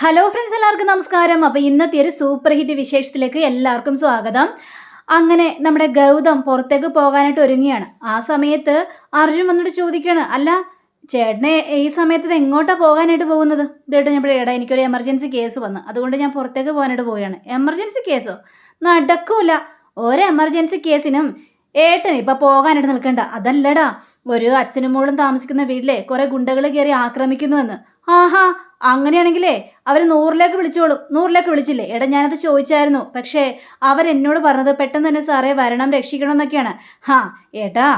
Hello friends എല്ലാവർക്കും നമസ്കാരം. അപ്പോൾ ഇന്നത്തെ ഒരു സൂപ്പർ ഹിറ്റ് വിശേഷത്തിലേക്ക് എല്ലാവർക്കും സ്വാഗതം. അങ്ങനെ നമ്മുടെ ഗൗതം പുറത്തേക്ക് പോകാനായിട്ട് ഒരുങ്ങിയാണ് ആ സമയത്ത് അർജുൻ വന്നിട്ട് ചോദിക്കുകയാണ് അല്ല ചേട്ടനെ ഈ സമയത്ത് ഇത് എങ്ങോട്ടാ പോകാനായിട്ട് പോകുന്നത്? ഇതേട്ട് ഞാൻ എടാ എനിക്കൊരു എമർജൻസി കേസ് വന്നു. അതുകൊണ്ട് ഞാൻ പുറത്തേക്ക് പോകാനായിട്ട് പോവുകയാണ്. എമർജൻസി കേസോ നടക്കൂല. ഒരു എമർജൻസി കേസിനും ഏട്ടൻ ഇപ്പൊ പോകാനായിട്ട് നിൽക്കണ്ട. അതല്ലടാ ഒരു അച്ഛനും മോളും താമസിക്കുന്ന വീട്ടിലെ കുറെ ഗുണ്ടകൾ കയറി ആക്രമിക്കുന്നുവെന്ന്. ആഹാ അങ്ങനെയാണെങ്കിലേ അവർ നൂറിലേക്ക് വിളിച്ചോളും. നൂറിലേക്ക് വിളിച്ചില്ലേ? എടാ ഞാനത് ചോദിച്ചായിരുന്നു. പക്ഷേ അവരെന്നോട് പറഞ്ഞത് പെട്ടെന്ന് തന്നെ സാറേ വരണം രക്ഷിക്കണം എന്നൊക്കെയാണ് ഹാ ഏട്ടാ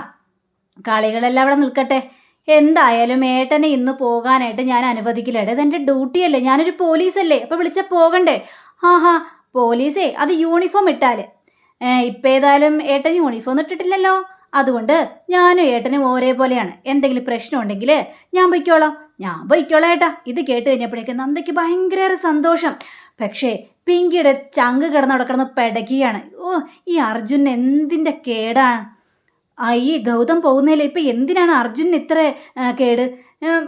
കളികളെല്ലാം അവിടെ നിൽക്കട്ടെ. എന്തായാലും ഏട്ടനെ ഇന്ന് പോകാനായിട്ട് ഞാൻ അനുവദിക്കില്ല. ഏട്ടാ ഇതെന്റെ ഡ്യൂട്ടിയല്ലേ? ഞാനൊരു പോലീസല്ലേ? അപ്പോൾ വിളിച്ചാൽ പോകണ്ടേ? ആഹാ പോലീസേ അത് യൂണിഫോം ഇട്ടാൽ ഇപ്പം ഏതായാലും ഏട്ടൻ യൂണിഫോം ഇട്ടിട്ടില്ലല്ലോ. അതുകൊണ്ട് ഞാനും ഏട്ടനും ഒരേപോലെയാണ്. എന്തെങ്കിലും പ്രശ്നം ഉണ്ടെങ്കിൽ ഞാൻ പൊയ്ക്കോളാം. ഞാൻ പൊയ്ക്കോളാം ഏട്ടാ. ഇത് കേട്ട് കഴിഞ്ഞപ്പോഴേക്കും നന്ദയ്ക്ക് ഭയങ്കര സന്തോഷം. പക്ഷേ പിങ്കിയുടെ ചങ്ക് കിടന്ന് കിടന്ന് പെടകിയാണ്. ഓ ഈ അർജുൻ എന്തിന്റെ കേടാണ് ആ ഈ ഗൗതം പോകുന്നതിൽ ഇപ്പം എന്തിനാണ് അർജുനൻ ഇത്ര കേട്?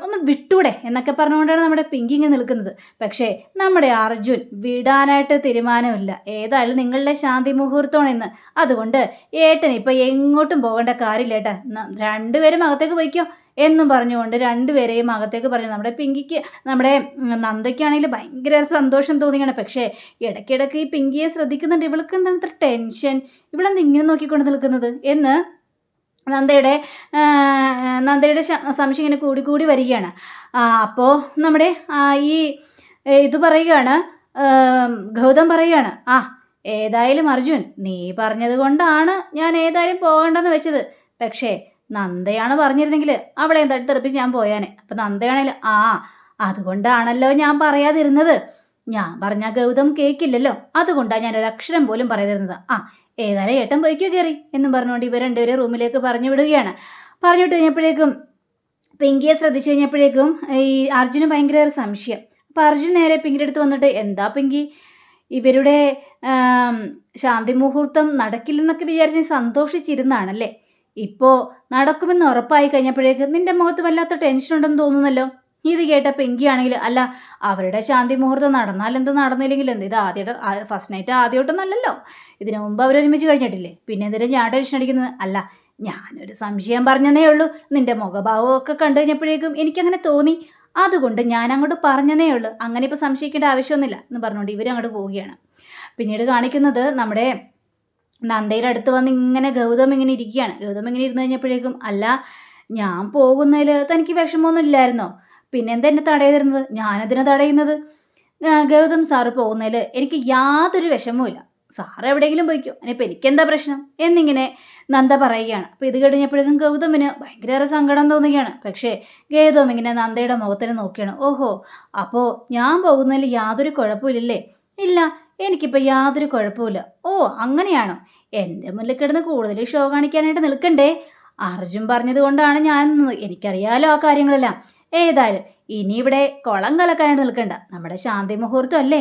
ഒന്ന് വിട്ടൂടെ എന്നൊക്കെ പറഞ്ഞുകൊണ്ടാണ് നമ്മുടെ പിങ്കിങ് നിൽക്കുന്നത്. പക്ഷേ നമ്മുടെ അർജുൻ വിടാനായിട്ട് തീരുമാനമില്ല. ഏതായാലും നിങ്ങളുടെ ശാന്തി മുഹൂർത്തമാണ് ഇന്ന് അതുകൊണ്ട് ഏട്ടൻ ഇപ്പം എങ്ങോട്ടും പോകേണ്ട കാര്യമില്ല ഏട്ടാ. രണ്ടുപേരും അകത്തേക്ക് പോയിക്കോ എന്നും പറഞ്ഞുകൊണ്ട് രണ്ടുപേരെയും അകത്തേക്ക് പറഞ്ഞു. നമ്മുടെ പിങ്കിക്ക് നമ്മുടെ നന്ദയ്ക്കാണെങ്കിൽ ഭയങ്കര സന്തോഷം തോന്നിയാണ് പക്ഷേ ഇടയ്ക്കിടയ്ക്ക് ഈ പിങ്കിയെ ശ്രദ്ധിക്കുന്നുണ്ട്. ഇവൾക്ക് എന്താണ് ടെൻഷൻ? ഇവളെന്ത് ഇങ്ങനെ നോക്കിക്കൊണ്ട് നിൽക്കുന്നത്? എന്ന് നന്ദയുടെ നന്ദയുടെ സംശയം ഇങ്ങനെ കൂടി കൂടി വരികയാണ്. അപ്പോൾ നമ്മുടെ ഈ ഇത് പറയുകയാണ് ഗൗതം പറയുകയാണ് ആ ഏതായാലും അർജുൻ നീ പറഞ്ഞത് കൊണ്ടാണ് ഞാൻ ഏതായാലും പോകണ്ടെന്ന് വെച്ചത്. പക്ഷേ നന്ദയാണ് പറഞ്ഞിരുന്നെങ്കിൽ അവളെ തെറിപ്പിച്ച് ഞാൻ പോയാനെ. അപ്പം നന്ദയാണെങ്കിൽ ആ അതുകൊണ്ടാണല്ലോ ഞാൻ പറയാതിരുന്നത്. ഞാൻ പറഞ്ഞ ഗൗതം കേൾക്കില്ലല്ലോ അതുകൊണ്ടാണ് ഞാൻ ഒരു അക്ഷരം പോലും പറയാതിരുന്നത്. ആ ഏതായാലും ഏട്ടൻ പോയിക്കോ കയറി എന്നും പറഞ്ഞുകൊണ്ട് ഇവർ രണ്ടുപേരെ റൂമിലേക്ക് പറഞ്ഞു വിടുകയാണ്. പറഞ്ഞു വിട്ട് കഴിഞ്ഞപ്പോഴേക്കും പിങ്കിയെ ശ്രദ്ധിച്ചു കഴിഞ്ഞപ്പോഴേക്കും ഈ അർജുന് ഭയങ്കര സംശയം. അപ്പോൾ അർജുൻ നേരെ പിങ്കിയുടെ അടുത്ത് വന്നിട്ട് എന്താ പിങ്കി? ഇവരുടെ ശാന്തി മുഹൂർത്തം നടക്കില്ലെന്നൊക്കെ വിചാരിച്ച് സന്തോഷിച്ചിരുന്നാണല്ലേ? ഇപ്പോൾ നടക്കുമെന്ന് ഉറപ്പായി കഴിഞ്ഞപ്പോഴേക്കും നിന്റെ മുഖത്ത് വല്ലാത്ത ടെൻഷൻ ഉണ്ടെന്ന് തോന്നുന്നല്ലോ? ഇത് കേട്ട പെങ്കിയാണെങ്കിൽ അല്ല അവരുടെ ശാന്തി മുഹൂർത്തം നടന്നാൽ എന്ത് നടന്നില്ലെങ്കിൽ എന്ത്? ഇത് ആദ്യമായിട്ട് ഫസ്റ്റ് നൈറ്റ് ആദ്യമായിട്ടൊന്നല്ലല്ലോ. ഇതിനു മുമ്പ് അവർ ഒരുമിച്ച് കഴിഞ്ഞിട്ടില്ലേ? പിന്നെ എന്തിനും ഞാൻ ടെൻഷൻ അടിക്കുന്നത്? അല്ല ഞാനൊരു സംശയം പറഞ്ഞതേ ഉള്ളൂ. നിന്റെ മുഖഭാവമൊക്കെ കണ്ടു കഴിഞ്ഞപ്പോഴേക്കും എനിക്കങ്ങനെ തോന്നി. അതുകൊണ്ട് ഞാൻ അങ്ങോട്ട് പറഞ്ഞതേ ഉള്ളൂ. അങ്ങനെ ഇപ്പോൾ സംശയിക്കേണ്ട ആവശ്യമൊന്നുമില്ല എന്ന് പറഞ്ഞുകൊണ്ട് ഇവർ അങ്ങോട്ട് പോവുകയാണ്. പിന്നീട് കാണിക്കുന്നത് നമ്മുടെ നന്ദയുടെ അടുത്ത് വന്ന് ഇങ്ങനെ ഗൗതം ഇങ്ങനെ ഇരിക്കുകയാണ്. ഗൗതം ഇങ്ങനെ ഇരുന്ന് കഴിഞ്ഞപ്പോഴേക്കും അല്ല ഞാൻ പോകുന്നതിൽ തനിക്ക് വിഷമമൊന്നും ഇല്ലായിരുന്നോ? പിന്നെ എന്താ എന്നെ തടയുന്നത് ഞാനതിനെ തടയുന്നത്? ഗൗതം സാറ് പോകുന്നതിൽ എനിക്ക് യാതൊരു വിഷമവും സാർ എവിടെയെങ്കിലും പോയിക്കോ. ഇനിയിപ്പോൾ എനിക്കെന്താ പ്രശ്നം? എന്നിങ്ങനെ നന്ദ പറയുകയാണ്. അപ്പോൾ ഇത് കഴിഞ്ഞപ്പോഴേക്കും ഗൗതമിന് ഭയങ്കര സങ്കടം തോന്നുകയാണ്. പക്ഷേ ഗൗതം ഇങ്ങനെ നന്ദയുടെ മുഖത്തിന് നോക്കിയാണ്. ഓഹോ അപ്പോൾ ഞാൻ പോകുന്നതിൽ യാതൊരു കുഴപ്പമില്ലല്ലേ ഇല്ല എനിക്കിപ്പോൾ യാതൊരു കുഴപ്പമില്ല ഓ അങ്ങനെയാണോ? എന്റെ മുന്നിൽ കിടന്ന് കൂടുതൽ ഷോ കാണിക്കാനായിട്ട് നിൽക്കണ്ടേ? അർജുൻ പറഞ്ഞത് കൊണ്ടാണ് ഞാൻ. എനിക്കറിയാലോ ആ കാര്യങ്ങളെല്ലാം. ഏതായാലും ഇനി ഇവിടെ കുളം കലക്കാനായിട്ട് നിൽക്കണ്ട. നമ്മുടെ ശാന്തി മുഹൂർത്തം അല്ലേ?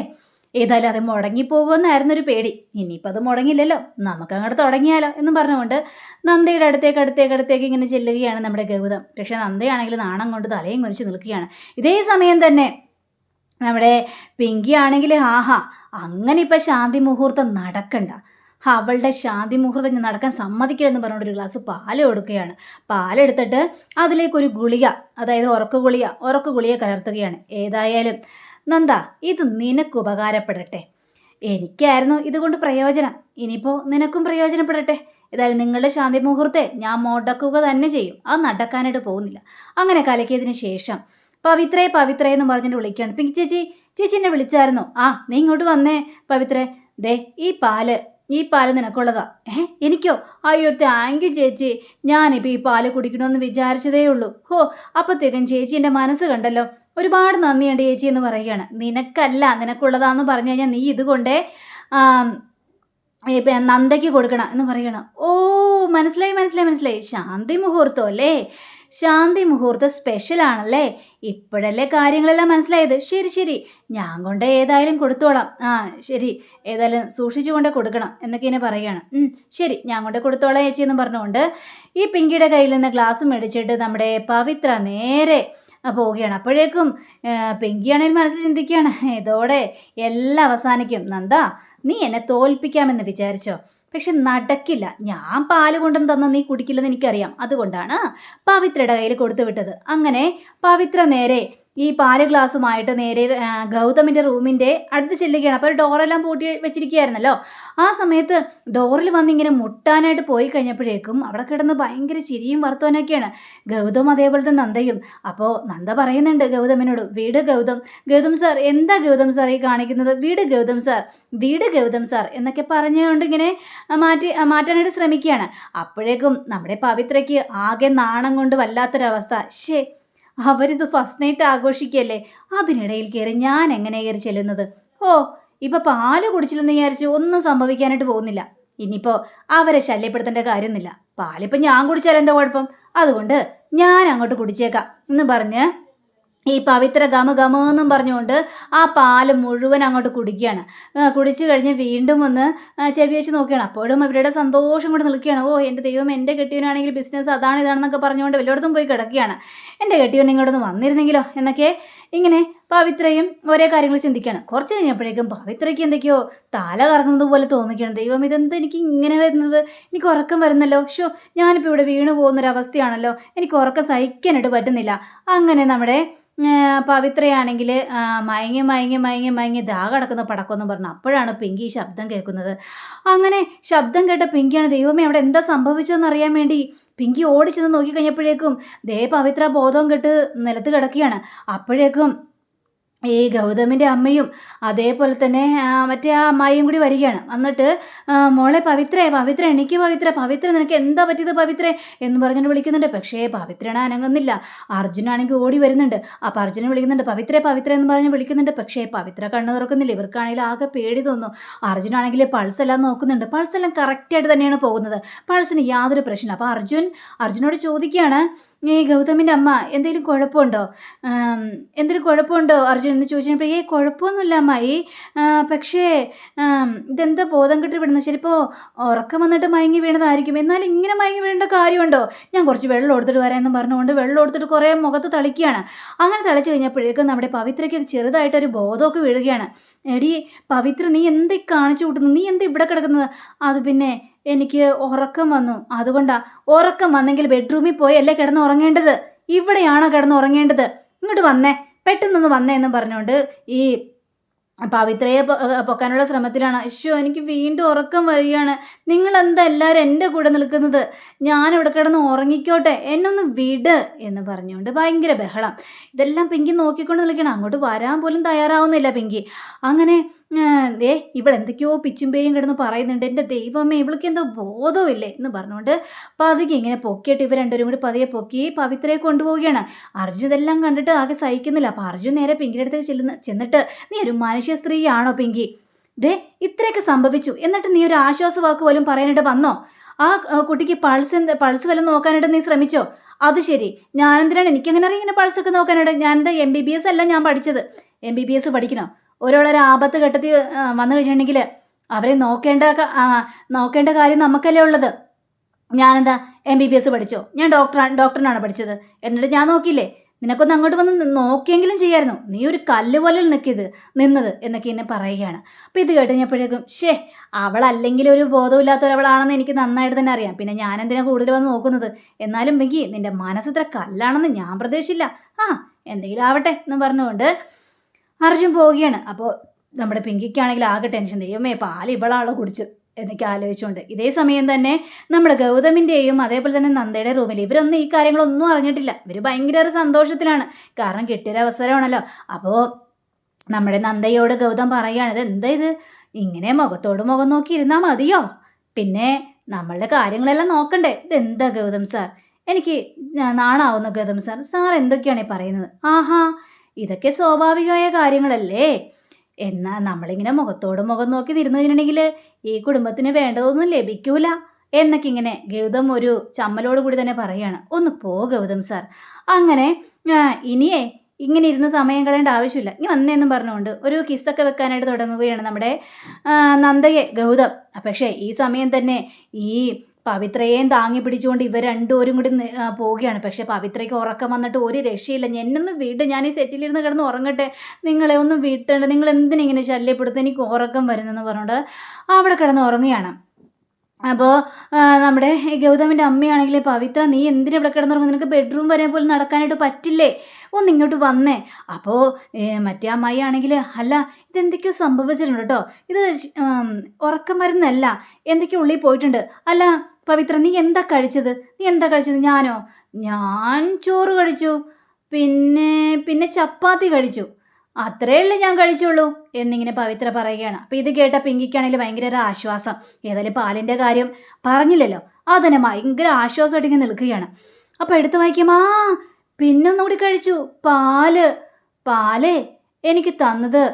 ഏതായാലും അത് മുടങ്ങിപ്പോകുമെന്നായിരുന്നു ഒരു പേടി. ഇനിയിപ്പോൾ അത് മുടങ്ങില്ലല്ലോ നമുക്ക് അങ്ങോട്ട് തുടങ്ങിയാലോ എന്നും പറഞ്ഞുകൊണ്ട് നന്ദയുടെ അടുത്തേക്ക് അടുത്തേക്ക് അടുത്തേക്ക് ഇങ്ങനെ ചെല്ലുകയാണ് നമ്മുടെ ഗൗതം. പക്ഷെ നന്ദയാണെങ്കിൽ നാണം കൊണ്ട് തലയും കുനിച്ച് നിൽക്കുകയാണ്. ഇതേ സമയം തന്നെ നമ്മുടെ പിങ്കി ആണെങ്കിൽ ആഹാ അങ്ങനെ ഇപ്പം ശാന്തി മുഹൂർത്തം നടക്കണ്ട. അവളുടെ ശാന്തി മുഹൂർത്തം ഞാൻ നടക്കാൻ സമ്മതിക്കില്ലെന്ന് പറഞ്ഞുകൊണ്ട് ഒരു ഗ്ലാസ് പാൽ കൊടുക്കുകയാണ്. പാലെടുത്തിട്ട് അതിലേക്കൊരു ഗുളിക അതായത് ഉറക്ക ഗുളിക ഉറക്ക ഗുളിക കലർത്തുകയാണ്. ഏതായാലും നന്ദ ഇത് നിനക്ക് ഉപകാരപ്പെടട്ടെ. എനിക്കായിരുന്നു ഇതുകൊണ്ട് പ്രയോജനം. ഇനിയിപ്പോൾ നിനക്കും പ്രയോജനപ്പെടട്ടെ. ഏതായാലും നിങ്ങളുടെ ശാന്തി മുഹൂർത്തെ ഞാൻ മുടക്കുക തന്നെ ചെയ്യും. അത് നടക്കാനായിട്ട് പോകുന്നില്ല. അങ്ങനെ കലക്കിയതിന് ശേഷം പവിത്രേ പവിത്രേ എന്ന് പറഞ്ഞിട്ട് വിളിക്കുകയാണ്. പിങ്കി ചേച്ചി ചേച്ചി എന്നെ വിളിച്ചായിരുന്നു? ആ നീ ഇങ്ങോട്ട് വന്നേ പവിത്രേ. ദേ ഈ പാൽ ഈ പാൽ നിനക്കുള്ളതാ. ഏ എനിക്കോ? അയ്യോ താങ്ക് യു ചേച്ചി. ഞാനിപ്പോൾ ഈ പാൽ കുടിക്കണമെന്ന് വിചാരിച്ചതേ ഉള്ളൂ. ഹോ അപ്പോഴത്തേക്കും ചേച്ചി എന്റെ മനസ്സ് കണ്ടല്ലോ. ഒരുപാട് നന്ദിയുണ്ട് ചേച്ചി എന്ന് പറയുകയാണ്. നിനക്കല്ല നിനക്കുള്ളതാന്ന് പറഞ്ഞു കഴിഞ്ഞാൽ നീ ഇതുകൊണ്ടേ ഇപ്പം നന്ദയ്ക്ക് കൊടുക്കണം എന്ന് പറയണം ഓ മനസ്സിലായി മനസ്സിലായി മനസ്സിലായി. ശാന്തി മുഹൂർത്തം അല്ലേ? ശാന്തി മുഹൂർത്തം സ്പെഷ്യൽ ആണല്ലേ? ഇപ്പോഴല്ലേ കാര്യങ്ങളെല്ലാം മനസ്സിലായത്. ശരി ശരി. ഞാൻ കൊണ്ട് ഏതായാലും കൊടുത്തോളാം. ആ ശരി. ഏതായാലും സൂക്ഷിച്ചു കൊണ്ട് കൊടുക്കണം എന്നൊക്കെ ഇങ്ങനെ പറയുകയാണ്. ശരി. ഞാൻ കൊണ്ട് കൊടുത്തോളാം ചേച്ചി എന്ന് പറഞ്ഞുകൊണ്ട് ഈ പിങ്കിയുടെ കയ്യിൽ നിന്ന് ഗ്ലാസ് മേടിച്ചിട്ട് നമ്മുടെ പവിത്ര നേരെ പോവുകയാണ്. അപ്പോഴേക്കും പിങ്കിയാണെങ്കിൽ മനസ്സിൽ ചിന്തിക്കുകയാണ്. ഇതോടെ എല്ലാം അവസാനിക്കും. നന്ദ നീ എന്നെ തോൽപ്പിക്കാമെന്ന് വിചാരിച്ചോ? പക്ഷെ നടക്കില്ല. ഞാൻ പാൽ കൊണ്ടെന്ന് തന്ന നീ കുടിക്കില്ലെന്ന് എനിക്കറിയാം. അതുകൊണ്ടാണ് പവിത്രയുടെ കയ്യിൽ കൊടുത്തു വിട്ടത്. അങ്ങനെ പവിത്ര നേരെ ഈ പാൽ ഗ്ലാസുമായിട്ട് നേരെ ഗൗതമിന്റെ റൂമിന്റെ അടുത്ത് ചെല്ലുകയാണ്. അപ്പോൾ ഡോറെല്ലാം പൂട്ടി വെച്ചിരിക്കുകയായിരുന്നല്ലോ. ആ സമയത്ത് ഡോറിൽ വന്ന് ഇങ്ങനെ മുട്ടാനായിട്ട് പോയി കഴിഞ്ഞപ്പോഴേക്കും അവിടെ കിടന്ന് ഭയങ്കര ചിരിയും വർത്തമാനമൊക്കെയാണ്. ഗൗതം അതേപോലെ തന്നെ നന്ദയും. അപ്പോൾ നന്ദ പറയുന്നുണ്ട് ഗൗതമിനോട് വീട് ഗൗതം ഗൗതം സാർ എന്താ ഗൗതം സാർ ഈ കാണിക്കുന്നത്? വീട് ഗൗതം സാർ വീട് ഗൗതം സാർ എന്നൊക്കെ പറഞ്ഞുകൊണ്ട് ഇങ്ങനെ മാറ്റി മാറ്റാനായിട്ട് ശ്രമിക്കുകയാണ്. അപ്പോഴേക്കും നമ്മുടെ പവിത്രയ്ക്ക് ആകെ നാണം കൊണ്ട് വല്ലാത്തൊരവസ്ഥ. ശേ അവരിത് ഫസ്റ്റ് നൈറ്റ് ആഘോഷിക്കല്ലേ? അതിനിടയിൽ കയറി ഞാൻ എങ്ങനെ കയറി ചെല്ലുന്നത്? ഓ ഇപ്പൊ പാൽ കുടിച്ചില്ലെന്ന് വിചാരിച്ച് ഒന്നും സംഭവിക്കാനായിട്ട് പോകുന്നില്ല. ഇനിയിപ്പോ അവരെ ശല്യപ്പെടുത്തേണ്ട കാര്യമൊന്നുമില്ല. പാലിപ്പോ ഞാൻ കുടിച്ചാൽ എന്താ കുഴപ്പം? അതുകൊണ്ട് ഞാൻ അങ്ങോട്ട് കുടിച്ചേക്കാം എന്ന് പറഞ്ഞ് ഈ പവിത്ര ഗമ ഗമ എന്നും പറഞ്ഞുകൊണ്ട് ആ പാൽ മുഴുവൻ അങ്ങോട്ട് കുടിക്കുകയാണ്. കുടിച്ചു കഴിഞ്ഞ് വീണ്ടും ഒന്ന് ചെവി വെച്ച് നോക്കുകയാണ്. അപ്പോഴും അവരുടെ സന്തോഷം കൊണ്ട് നിൽക്കുകയാണ്. ഓ എന്റെ ദൈവം എന്റെ കെട്ടിയവനാണെങ്കിൽ ബിസിനസ് അതാണ് ഇതാണെന്നൊക്കെ പറഞ്ഞുകൊണ്ട് വല്ലയിടത്തും പോയി കിടക്കുകയാണ്. എന്റെ കെട്ടിയവൻ ഇങ്ങോട്ടൊന്ന് വന്നിരുന്നെങ്കിലോ എന്നൊക്കെ ഇങ്ങനെ പവിത്രയും ഒരേ കാര്യങ്ങൾ ചിന്തിക്കുകയാണ്. കുറച്ച് കഴിഞ്ഞപ്പോഴേക്കും പവിത്രയ്ക്ക് എന്തൊക്കെയോ തല കറങ്ങുന്നത് പോലെ തോന്നിക്കുകയാണ്. ദൈവം ഇതെന്ത് എനിക്ക് ഇങ്ങനെ വരുന്നത്? എനിക്ക് ഉറക്കം വരുന്നല്ലോ. ഷോ ഞാനിപ്പോൾ ഇവിടെ വീണു പോകുന്നൊരവസ്ഥയാണല്ലോ. എനിക്ക് ഉറക്കം സഹിക്കാനായിട്ട് പറ്റുന്നില്ല. അങ്ങനെ നമ്മുടെ പവിത്രയാണെങ്കിൽ മയങ്ങി മയങ്ങി മയങ്ങി മയങ്ങി ദാ കിടക്കുന്ന പടക്കമെന്ന് പറഞ്ഞു. അപ്പോഴാണ് പിങ്കി ശബ്ദം കേൾക്കുന്നത്. അങ്ങനെ ശബ്ദം കേട്ട പിങ്കിയാണ് ദൈവമേ അവിടെ എന്താ സംഭവിച്ചതെന്ന് അറിയാൻ വേണ്ടി പിങ്കി ഓടിച്ചെന്ന് നോക്കിക്കഴിഞ്ഞപ്പോഴേക്കും ദേ പവിത്ര ബോധം കെട്ട് നിലത്ത് കിടക്കുകയാണ്. അപ്പോഴേക്കും ഈ ഗൗതമിന്റെ അമ്മയും അതേപോലെ തന്നെ മറ്റേ ആ അമ്മായിയും കൂടി വരികയാണ്. എന്നിട്ട് മോളെ പവിത്രേ പവിത്ര എനിക്ക് പവിത്ര പവിത്ര നിനക്ക് എന്താ പറ്റിയത് പവിത്രേ എന്ന് പറഞ്ഞുകൊണ്ട് വിളിക്കുന്നുണ്ട്. പക്ഷേ പവിത്രനാ അനങ്ങുന്നില്ല. അർജുനാണെങ്കിൽ ഓടി വരുന്നുണ്ട്. അപ്പോൾ അർജുനെ വിളിക്കുന്നുണ്ട്. പവിത്രേ പവിത്ര എന്ന് പറഞ്ഞ് വിളിക്കുന്നുണ്ട്. പക്ഷേ പവിത്ര കണ്ണു തുറക്കുന്നില്ല. ഇവർക്കാണെങ്കിൽ ആകെ പേടി തോന്നുന്നു അർജുനാണെങ്കിൽ പൾസ് എല്ലാം നോക്കുന്നുണ്ട്. പൾസ് എല്ലാം കറക്റ്റായിട്ട് തന്നെയാണ് പോകുന്നത്. പൾസിന് യാതൊരു പ്രശ്നം അപ്പോൾ അർജുൻ അർജുനോട് ചോദിക്കുകയാണ് ഈ ഗൗതമിന്റെ അമ്മ എന്തെങ്കിലും കുഴപ്പമുണ്ടോ എന്തെങ്കിലും കുഴപ്പമുണ്ടോ അർജുൻ എന്ന് ചോദിച്ചപ്പോൾ ഏ കുഴപ്പമൊന്നുമില്ല അമ്മായി. പക്ഷേ ഇതെന്താ ബോധം കെട്ടി വിടുന്നത്? ശരിപ്പോൾ ഉറക്കം വന്നിട്ട് മയങ്ങി വീണതായിരിക്കും. എന്നാൽ ഇങ്ങനെ മയങ്ങി വീഴേണ്ട കാര്യമുണ്ടോ? ഞാൻ കുറച്ച് വെള്ളം എടുത്തിട്ട് വരാമെന്ന് പറഞ്ഞുകൊണ്ട് വെള്ളം എടുത്തിട്ട് കുറേ മുഖത്ത് തളിക്കുകയാണ്. അങ്ങനെ തളിച്ച് കഴിഞ്ഞപ്പോഴേക്കും നമ്മുടെ പവിത്രയ്ക്ക് ചെറുതായിട്ടൊരു ബോധമൊക്കെ വീഴുകയാണ്. എടി പവിത്ര നീ എന്തേ കാണിച്ചു കൂട്ടുന്നു നീ എന്താ ഇവിടെ കിടക്കുന്നത്? അത് പിന്നെ എനിക്ക് ഉറക്കം വന്നു. അതുകൊണ്ടാ ഉറക്കം വന്നെങ്കിൽ ബെഡ്റൂമിൽ പോയി അല്ലേ കിടന്ന് ഉറങ്ങേണ്ടത്? ഇവിടെയാണോ കിടന്ന് ഉറങ്ങേണ്ടത്? ഇങ്ങോട്ട് വന്നേ പെട്ടെന്നൊന്ന് വന്നേ എന്നും പറഞ്ഞുകൊണ്ട് ഈ പവിത്രയെ പൊക്കാനുള്ള ശ്രമത്തിലാണ്. അശ്യോ എനിക്ക് വീണ്ടും ഉറക്കം വരികയാണ്. നിങ്ങൾ എന്താ എല്ലാവരും എന്റെ കൂടെ നിൽക്കുന്നത്? ഞാൻ ഇവിടെ കിടന്ന് ഉറങ്ങിക്കോട്ടെ. എന്നൊന്ന് വിട് എന്ന് പറഞ്ഞുകൊണ്ട് ഭയങ്കര ബഹളം. ഇതെല്ലാം പിങ്കി നോക്കിക്കൊണ്ട് നിൽക്കണം. അങ്ങോട്ട് വരാൻ പോലും തയ്യാറാവുന്നില്ല പിങ്കി. അങ്ങനെ ഏ ദേ ഇവൾ എന്തൊക്കെയോ പിച്ചും പേയും കിടന്ന് പറയുന്നുണ്ട്. എന്റെ ദൈവമേ ഇവൾക്ക് എന്തോ ബോധമില്ലേ എന്ന് പറഞ്ഞുകൊണ്ട് പതുക്കെ ഇങ്ങനെ പൊക്കിയിട്ട് ഇവർ രണ്ടുപേരും കൂടി പതിയെ പൊക്കി പവിത്രയെ കൊണ്ടുപോവുകയാണ്. അർജുൻ ഇതെല്ലാം കണ്ടിട്ട് ആകെ സഹിക്കുന്നില്ല. അപ്പോൾ അർജുൻ നേരെ പിങ്കിയുടെ അടുത്തേക്ക് ചെല്ലുന്ന ചെന്നിട്ട് നീ ഒരു മനുഷ്യ സ്ത്രീയാണോ പിങ്കി? ദേ ഇത്രയൊക്കെ സംഭവിച്ചു. എന്നിട്ട് നീ ഒരു ആശ്വാസ വാക്ക് പോലും പറയാനായിട്ട് വന്നോ? ആ കുട്ടിക്ക് പൾസ് പൾസ് വല്ലതും നോക്കാനായിട്ട് നീ ശ്രമിച്ചോ? അത് ശരി. ഞാനെന്തിനാണ് എനിക്കെങ്ങനെ അറിയാം ഇങ്ങനെ പൾസ് ഒക്കെ നോക്കാനായിട്ട്? ഞാൻ എന്താ എം ബി ബി എസ് അല്ല ഞാൻ പഠിച്ചത്. എം ബി ബി എസ് പഠിക്കണോ? ഒരാളൊരു ആപത്ത് ഘട്ടത്തിൽ വന്നു കഴിഞ്ഞിട്ടുണ്ടെങ്കിൽ അവരെ നോക്കേണ്ട നോക്കേണ്ട കാര്യം നമുക്കല്ലേ ഉള്ളത്. ഞാനെന്താ എം ബി ബി എസ് പഠിച്ചോ? ഞാൻ ഡോക്ടറാണ് ഡോക്ടറിനാണ് പഠിച്ചത്. എന്നിട്ട് ഞാൻ നോക്കിയില്ലേ? നിനക്കൊന്ന് അങ്ങോട്ട് വന്ന് നോക്കിയെങ്കിലും ചെയ്യായിരുന്നു. നീ ഒരു കല്ല് പോലെ നിൽക്കിയത് നിന്നത് എന്നൊക്കെ എന്നെ പറയുകയാണ്. അപ്പോൾ ഇത് കേട്ട് കഴിഞ്ഞപ്പോഴേക്കും ഷേ അവളല്ലെങ്കിൽ ഒരു ബോധമില്ലാത്തവളാണെന്ന് എനിക്ക് നന്നായിട്ട് തന്നെ അറിയാം. പിന്നെ ഞാൻ എന്തിനാ കൂടുതൽ വന്ന് നോക്കുന്നത്? എന്നാലും മികി നിന്റെ മനസ്സിത്ര കല്ലാണെന്ന് ഞാൻ പ്രതീക്ഷിച്ചില്ല. ആ എന്തെങ്കിലും ആവട്ടെ എന്ന് പറഞ്ഞുകൊണ്ട് അർജുൻ പോവുകയാണ്. അപ്പോൾ നമ്മുടെ പിങ്കിക്കാണെങ്കിൽ ആകെ ടെൻഷൻ. ദൈവമേ പാൽ ഇവളാളോ കുടിച്ചത്. എന്നൊക്കെ ആലോചിച്ചുകൊണ്ട്. ഇതേ സമയം തന്നെ നമ്മുടെ ഗൗതമിന്റെയും അതേപോലെ തന്നെ നന്ദയുടെ റൂമിൽ ഇവരൊന്നും ഈ കാര്യങ്ങളൊന്നും അറിഞ്ഞിട്ടില്ല. ഇവർ ഭയങ്കര സന്തോഷത്തിലാണ്. കാരണം കിട്ടിയൊരു അവസരമാണല്ലോ. അപ്പോൾ നമ്മുടെ നന്ദയോട് ഗൗതം പറയുകയാണ് ഇത് എന്താ ഇത്? ഇങ്ങനെ മുഖത്തോട് മുഖം നോക്കി ഇരുന്നാൽ മതിയോ? പിന്നെ നമ്മളുടെ കാര്യങ്ങളെല്ലാം നോക്കണ്ടേ? ഇതെന്താ ഗൗതം സാർ? എനിക്ക് നാണാവുന്നു ഗൗതം സാർ. സാർ എന്തൊക്കെയാണ് പറയുന്നത്? ആഹാ ഇതൊക്കെ സ്വാഭാവികമായ കാര്യങ്ങളല്ലേ? എന്നാൽ നമ്മളിങ്ങനെ മുഖത്തോട് മുഖം നോക്കി തിരുന്നു ഈ കുടുംബത്തിന് വേണ്ടതൊന്നും ലഭിക്കൂല. എന്നൊക്കെ ഇങ്ങനെ ഗൗതം ഒരു ചമ്മലോട് കൂടി തന്നെ പറയാണ്. ഒന്ന് പോ ഗൗതം സാർ. അങ്ങനെ ഇനിയേ ഇങ്ങനെ ഇരുന്ന് സമയം കളയേണ്ട ആവശ്യമില്ല. ഇനി വന്നേന്നും പറഞ്ഞുകൊണ്ട് ഒരു കിസ്സൊക്കെ വെക്കാനായിട്ട് തുടങ്ങുകയാണ് നമ്മുടെ നന്ദയെ ഗൗതം. പക്ഷേ ഈ സമയം തന്നെ ഈ പവിത്രയെയും താങ്ങി പിടിച്ചുകൊണ്ട് ഇവർ രണ്ടുപേരും കൂടി പോവുകയാണ്. പക്ഷേ പവിത്രയ്ക്ക് ഉറക്കം വന്നിട്ട് ഒരു രക്ഷയില്ല. എന്നൊന്നും വീട്. ഞാൻ ഈ സെറ്റിലിരുന്ന് കിടന്ന് ഉറങ്ങട്ടെ. നിങ്ങളെ ഒന്നും വീട്ടേണ്ട. നിങ്ങൾ എന്തിനിങ്ങനെ ശല്യപ്പെടുത്തുക എനിക്ക് ഉറക്കം വരുന്നെന്ന് പറഞ്ഞുകൊണ്ട് അവിടെ കിടന്ന് ഉറങ്ങുകയാണ്. അപ്പോൾ നമ്മുടെ ഗൗതമിന്റെ അമ്മയാണെങ്കിൽ പവിത്ര നീ എന്തിനാ ഇവിടെ കിടന്നുറങ്ങുന്നത് നിനക്ക് ബെഡ്റൂം വരെ പോലും നടക്കാനായിട്ട് പറ്റില്ലേ? ഒന്ന് ഇങ്ങോട്ട് വന്നേ. അപ്പോൾ മറ്റേ അമ്മായി ആണെങ്കിൽ അല്ല ഇതെന്തൊക്കെയോ സംഭവിച്ചിട്ടുണ്ട് കേട്ടോ. ഇത് ഉറക്കം മരുന്നല്ല എന്തൊക്കെയോ ഉള്ളിൽ പോയിട്ടുണ്ട്. അല്ല പവിത്ര നീ എന്താ കഴിച്ചത്? നീ എന്താ കഴിച്ചത്? ഞാനോ? ഞാൻ ചോറ് കഴിച്ചു. പിന്നെ പിന്നെ ചപ്പാത്തി കഴിച്ചു. അത്രേ ഉള്ളൂ ഞാൻ കഴിച്ചുള്ളൂ എന്നിങ്ങനെ പവിത്ര പറയുകയാണ്. അപ്പോൾ ഇത് കേട്ട പിങ്കിക്കാണെങ്കിൽ ഭയങ്കര ഒരു ആശ്വാസം. ഏതായാലും പാലിന്റെ കാര്യം പറഞ്ഞില്ലല്ലോ. അതന്നെ ഭയങ്കര ആശ്വാസമായിട്ട് ഇങ്ങനെ നിൽക്കുകയാണ്. അപ്പോൾ എടുത്ത് വായിക്കും ആ പിന്നൊന്നുകൂടി കഴിച്ചു. പാൽ. പാലേ എനിക്ക് തന്നത്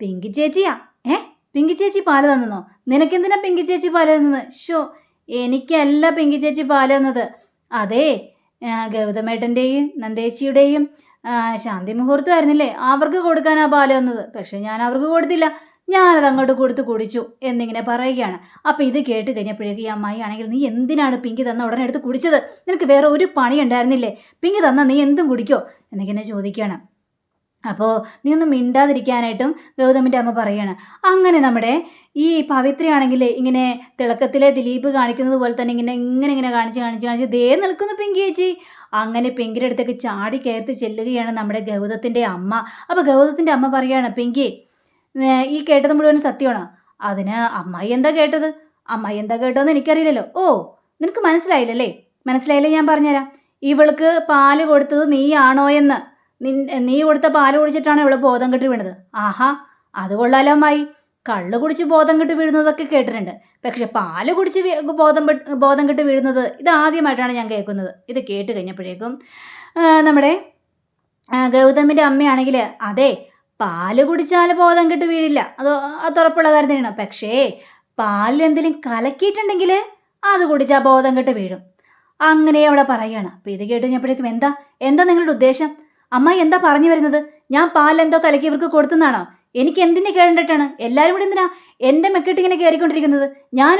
പിങ്കി ചേച്ചിയാ. ഏ? പിങ്കി ചേച്ചി പാൽ തന്നോ നിനക്കെന്തിനാ പിങ്കി ചേച്ചി പാൽ തന്നത്? ഷോ എനിക്കല്ല പിങ്കി ചേച്ചി പാൽ തന്നത്. അതേ ഗൗതമേട്ടന്റെയും നന്ദേച്ചിയുടെയും ശാന്തി മുഹൂർത്തമായിരുന്നില്ലേ അവർക്ക് കൊടുക്കാനാ പാൽ തന്നത്. പക്ഷെ ഞാൻ അവർക്ക് കൊടുത്തില്ല. ഞാനത് അങ്ങോട്ട് കൊടുത്ത് കുടിച്ചു എന്നിങ്ങനെ പറയുകയാണ്. അപ്പോൾ ഇത് കേട്ട് കഴിഞ്ഞപ്പോഴേക്ക് ഈ അമ്മായി ആണെങ്കിൽ നീ എന്തിനാണ് പിങ്കി തന്ന ഉടനെ എടുത്ത് കുടിച്ചത്? നിനക്ക് വേറെ ഒരു പണി ഉണ്ടായിരുന്നില്ലേ പിങ്കി തന്ന നീ എന്തും കുടിക്കോ? എന്നിങ്ങനെ ചോദിക്കുകയാണ്. അപ്പോൾ നീ ഒന്നും മിണ്ടാതിരിക്കാനായിട്ടും ഗൗതമിന്റെ അമ്മ പറയാണ്. അങ്ങനെ നമ്മുടെ ഈ പവിത്രയാണെങ്കിൽ ഇങ്ങനെ തിളക്കത്തിലെ ദിലീപ് കാണിക്കുന്നത് പോലെ തന്നെ ഇങ്ങനെ ഇങ്ങനെ ഇങ്ങനെ കാണിച്ച് കാണിച്ച് കാണിച്ച് ദേ നിൽക്കുന്നു പിങ്കി ചേച്ചി. അങ്ങനെ പിങ്കിയുടെ അടുത്തേക്ക് ചാടി കയർത്ത് ചെല്ലുകയാണ് നമ്മുടെ ഗൗതത്തിന്റെ അമ്മ. അപ്പോൾ ഗൗതത്തിന്റെ അമ്മ പറയാണ് പിങ്കി ഈ കേട്ടത് മുഴുവൻ സത്യമാണോ? അതിന് അമ്മായി എന്താ കേട്ടത്? അമ്മായി എന്താ കേട്ടതെന്ന് എനിക്കറിയില്ലല്ലോ. ഓ നിനക്ക് മനസ്സിലായില്ലല്ലേ? മനസ്സിലായില്ലേ ഞാൻ പറഞ്ഞുതരാം. ഇവൾക്ക് പാൽ കൊടുത്തത് നീയാണോ എന്ന്. നീ കൊടുത്ത പാൽ കുടിച്ചിട്ടാണ് ഇവൾ ബോധം കെട്ടി വീണത്. ആഹാ അത് കൊള്ളാലോ അമ്മായി കള്ള് കുടിച്ച് ബോധം കെട്ട് വീഴുന്നതൊക്കെ കേട്ടിട്ടുണ്ട്. പക്ഷെ പാൽ കുടിച്ച് ബോധം ബോധം കെട്ട് വീഴുന്നത് ഇത് ആദ്യമായിട്ടാണ് ഞാൻ കേൾക്കുന്നത്. ഇത് കേട്ട് കഴിഞ്ഞപ്പോഴേക്കും നമ്മുടെ ഗൗതമിന്റെ അമ്മയാണെങ്കിൽ അതെ പാൽ കുടിച്ചാൽ ബോധം കെട്ട് വീഴില്ല. അത് അത് ഉറപ്പുള്ള കാര്യം തന്നെയാണ്. പക്ഷേ പാലിൽ എന്തെങ്കിലും കലക്കിയിട്ടുണ്ടെങ്കിൽ അത് കുടിച്ചാൽ ബോധം കെട്ട് വീഴും. അങ്ങനെ അവിടെ പറയുകയാണ്. അപ്പോൾ ഇത് കേട്ട് കഴിഞ്ഞപ്പോഴേക്കും എന്താ എന്താ നിങ്ങളുടെ ഉദ്ദേശം? അമ്മ എന്താ പറഞ്ഞു വരുന്നത്? ഞാൻ പാലെന്തോ കലക്കി ഇവർക്ക് കൊടുത്തെന്നാണോ? എനിക്ക് എന്തിനെ കേണ്ടിട്ടാണ് എല്ലാവരും കൂടി എന്തിനാ എന്റെ മെക്കിട്ട് ഇങ്ങനെ കയറിക്കൊണ്ടിരിക്കുന്നത്?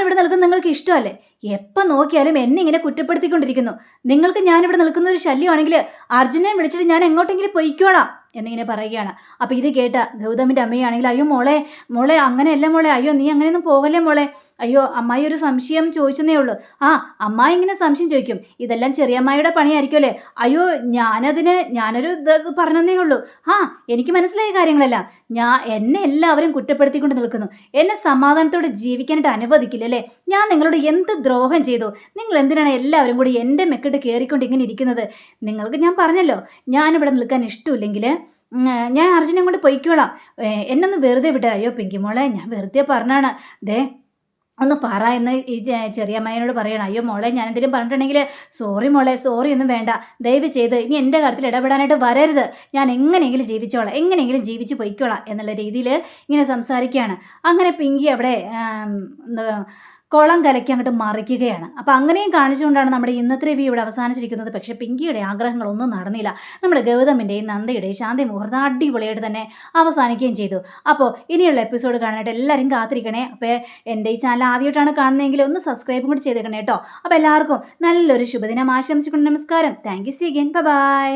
ഇവിടെ നിൽക്കുന്ന നിങ്ങൾക്ക് ഇഷ്ടമല്ലേ? എപ്പോൾ നോക്കിയാലും എന്നെ ഇങ്ങനെ കുറ്റപ്പെടുത്തിക്കൊണ്ടിരിക്കുന്നു. നിങ്ങൾക്ക് ഞാനിവിടെ നിൽക്കുന്ന ഒരു ശല്യമാണെങ്കിൽ അർജുനെ വിളിച്ചിട്ട് ഞാൻ എങ്ങോട്ടെങ്കിലും പൊയ്ക്കോളാം എന്നിങ്ങനെ പറയുകയാണ്. അപ്പോൾ ഇത് കേട്ട ഗൗതമിന്റെ അമ്മയാണെങ്കിൽ അയ്യോ മോളെ മോളെ അങ്ങനെയല്ല മോളെ? അയ്യോ നീ അങ്ങനെയൊന്നും പോകല്ലേ മോളെ? അയ്യോ അമ്മായി ഒരു സംശയം ചോദിച്ചെന്നേ ഉള്ളൂ. ആ അമ്മ ഇങ്ങനെ സംശയം ചോദിക്കും. ഇതെല്ലാം ചെറിയമ്മായിയുടെ പണിയായിരിക്കുമല്ലേ അയ്യോ ഞാനതിന് ഞാനൊരു ഇത് പറഞ്ഞതേ ഉള്ളൂ. ആ എനിക്ക് മനസ്സിലായ കാര്യങ്ങളെല്ലാം. ഞാൻ എന്നെ എല്ലാവരും കുറ്റപ്പെടുത്തിക്കൊണ്ട് നിൽക്കുന്നു. എന്നെ സമാധാനത്തോടെ ജീവിക്കാനായിട്ട് അനുവദിക്കില്ല അല്ലേ? ഞാൻ നിങ്ങളോട് എന്ത് ദ്രോഹം ചെയ്തു? നിങ്ങൾ എന്തിനാണ് എല്ലാവരും കൂടി എന്റെ മെക്കിട്ട് കയറിക്കൊണ്ട് ഇങ്ങനെ ഇരിക്കുന്നത്? നിങ്ങൾക്ക് ഞാൻ പറഞ്ഞല്ലോ. ഞാനിവിടെ നിൽക്കാൻ ഇഷ്ടമില്ലെങ്കിൽ ഞാൻ അർജുനെ കൊണ്ട് പൊയ്ക്കോളാം. എന്നൊന്ന് വെറുതെ വിട്ടാൽ അയ്യോ പിങ്കി മോളെ ഞാൻ വെറുതെ പറഞ്ഞാണ് ദേ ഒന്ന് പറ എന്ന് ഈ ചെറിയ അമ്മയോട് പറയണം. അയ്യോ മോളെ ഞാൻ എന്തെങ്കിലും പറഞ്ഞിട്ടുണ്ടെങ്കിൽ സോറി മോളെ സോറി ഒന്നും വേണ്ട. ദയവ് ചെയ്ത് ഇനി എന്റെ കാര്യത്തിൽ ഇടപെടാനായിട്ട് വരരുത്. ഞാൻ എങ്ങനെയെങ്കിലും ജീവിച്ചോളാം എങ്ങനെയെങ്കിലും ജീവിച്ച് പൊയ്ക്കോളാം എന്നുള്ള രീതിയിൽ ഇങ്ങനെ സംസാരിക്കുകയാണ്. അങ്ങനെ പിങ്കി അവിടെ കുളം കലക്കി അങ്ങോട്ട് മറിക്കുകയാണ്. അപ്പോൾ അങ്ങനെയും കാണിച്ചുകൊണ്ടാണ് നമ്മുടെ ഇന്നത്തെ റിവ്യൂ ഇവിടെ അവസാനിച്ചിരിക്കുന്നത്. പക്ഷേ പിങ്കിയുടെ ആഗ്രഹങ്ങളൊന്നും നടന്നില്ല. നമ്മുടെ ഗൗതമിന്റെയും നന്ദയുടെയും ശാന്തി മുഹൂർത്തം അടിപൊളിയായിട്ട് തന്നെ അവസാനിക്കുകയും ചെയ്തു. അപ്പോൾ ഇനിയുള്ള എപ്പിസോഡ് കാണാനായിട്ട് എല്ലാവരും കാത്തിരിക്കണേ. അപ്പോൾ എന്റെ ഈ ചാനൽ ആദ്യമായിട്ടാണ് കാണുന്നതെങ്കിൽ ഒന്ന് സബ്സ്ക്രൈബും കൂടി ചെയ്തേക്കണേ കേട്ടോ. അപ്പോൾ എല്ലാവർക്കും നല്ലൊരു ശുഭദിനം ആശംസിക്കുന്നു. നമസ്കാരം. Thank you see again bye